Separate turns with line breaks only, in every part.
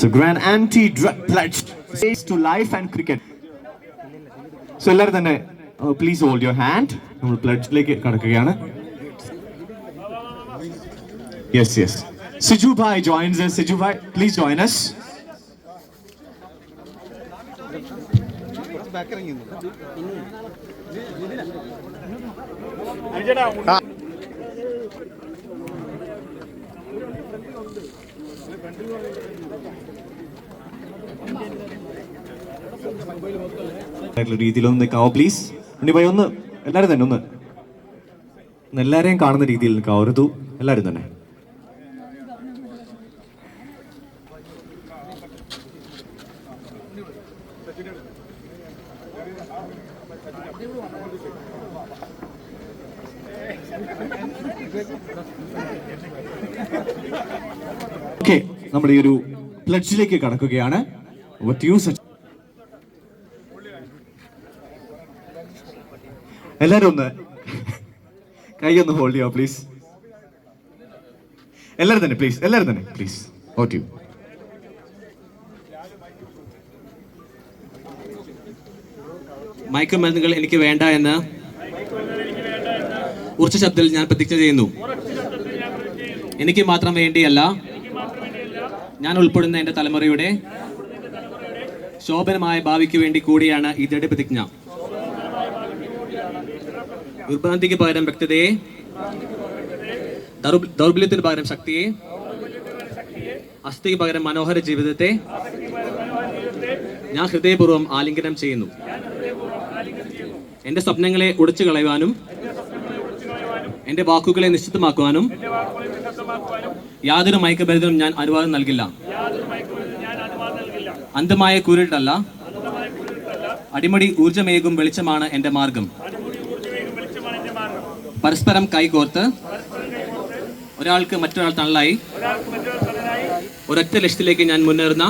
So grand anti-drug pledge says to life and cricket. So എല്ലാവരും തന്നെ please hold your hand നമ്മൾ പ്ലഡ്ജിലേക്ക് കടക്കുകയാണ്. Yes yes Siju Bhai joins Siju Bhai please join us. ആയിട്ടുള്ള രീതിയിലൊന്ന് നിൽക്കാവോ please ഉണ്ണിഭായി ഒന്ന് എല്ലാവരും തന്നെ ഒന്ന്. എല്ലാവരെയും കാണുന്ന രീതിയിൽ നിൽക്കാവോ? ഒരു എല്ലാവരും തന്നെ. ഓക്കെ നമ്മുടെ ഈ ഒരു പ്ലഡ്ജിലേക്ക് കടക്കുകയാണ്? എല്ലാരും ഒന്ന് കൈ ഒന്ന് ഹോൾഡ് ചെയ്യാം പ്ലീസ് എല്ലാരും തന്നെ പ്ലീസ് എല്ലാരും തന്നെ പ്ലീസ് ഓട്ട് യു
മയക്കുമരുന്നുകൾ എനിക്ക് വേണ്ട എന്ന് ഉറച്ച ശബ്ദത്തിൽ ഞാൻ പ്രതിജ്ഞ ചെയ്യുന്നു. എനിക്ക് മാത്രം വേണ്ടിയല്ല ഞാൻ ഉൾപ്പെടുന്ന എന്റെ തലമുറയുടെ ശോഭനമായ ഭാവിക്ക് വേണ്ടി കൂടിയാണ് ഈ പ്രതിജ്ഞ നിർബന്ധിക്ക് പകരം വ്യക്തതയെ ദൗർബല്യത്തിന് പകരം ശക്തിയെ അസ്ഥിക്ക് പകരം മനോഹര ജീവിതത്തെ ഞാൻ ഹൃദയപൂർവം ആലിംഗനം ചെയ്യുന്നു. എന്റെ സ്വപ്നങ്ങളെ ഉടച്ചു കളയുവാനും എന്റെ വാക്കുകളെ നിശ്ചിതമാക്കുവാനും യാതൊരു മയക്കബരുതലും ഞാൻ അനുവാദം നൽകില്ല. അന്ധമായ കുരുട്ടല്ല അടിമടി ഊർജമേകും വെളിച്ചമാണ് എന്റെ മാർഗം. പരസ്പരം കൈകോർത്ത് ഒരാൾക്ക് മറ്റൊരാൾ തള്ളായി. ഒരൊറ്റ ലക്ഷ്യത്തിലേക്ക് ഞാൻ മുന്നേറുന്ന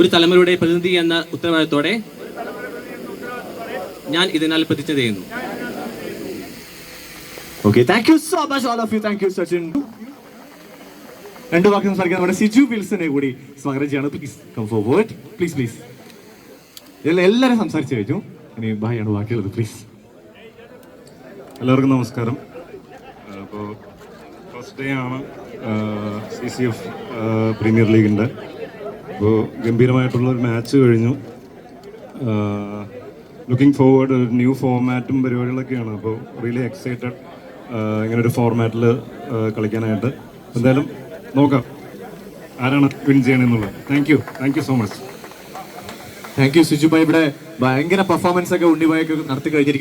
ഒരു തലമുറയുടെ പ്രതിനിധി എന്ന ഉത്തരവാദിത്തോടെ ഞാൻ ഇതിനാൽ പ്രതിജ്ഞ ചെയ്യുന്നു.
Okay thank you so much all of you thank you Sachin രണ്ടു വാക്ക് സംസാരിക്കാൻ നമ്മുടെ സിജു വിൽസനെ കൂടി സ്വാഗതം ചെയ്യാണ്. Please come forward please please എല്ലാവരും സംസാരിച്ചു കഴിഞ്ഞു. ഇനി ഭായിയാണ് ബാക്കിയുള്ളത് പ്ലീസ്
എല്ലാവർക്കും നമസ്കാരം. അപ്പോൾ ഫസ്റ്റ് ഡേ ആണ് സി സി എഫ് പ്രീമിയർ ലീഗിന്റെ അപ്പോൾ ഗംഭീരമായിട്ടുള്ള ഒരു മാച്ച് കഴിഞ്ഞു. ലുക്കിംഗ് ഫോർവേഡ് ന്യൂ ഫോർമാറ്റും പരിപാടികളൊക്കെയാണ്. അപ്പോൾ റിയലി എക്സൈറ്റഡ് ഇങ്ങനെ ഒരു ഫോർമാറ്റിൽ കളിക്കാനായിട്ട്. എന്തായാലും നോക്കാം. ആരാണ് win ചെയ്യണമെന്നുള്ളത് thank you thank you so much
thank you Siju bhai ഇവിടെ ഭയങ്കര പെർഫോമൻസ് ഒക്കെ ഉണ്ണിബായൊക്കെ നടത്തി കഴിഞ്ഞിരിക്കുന്നു.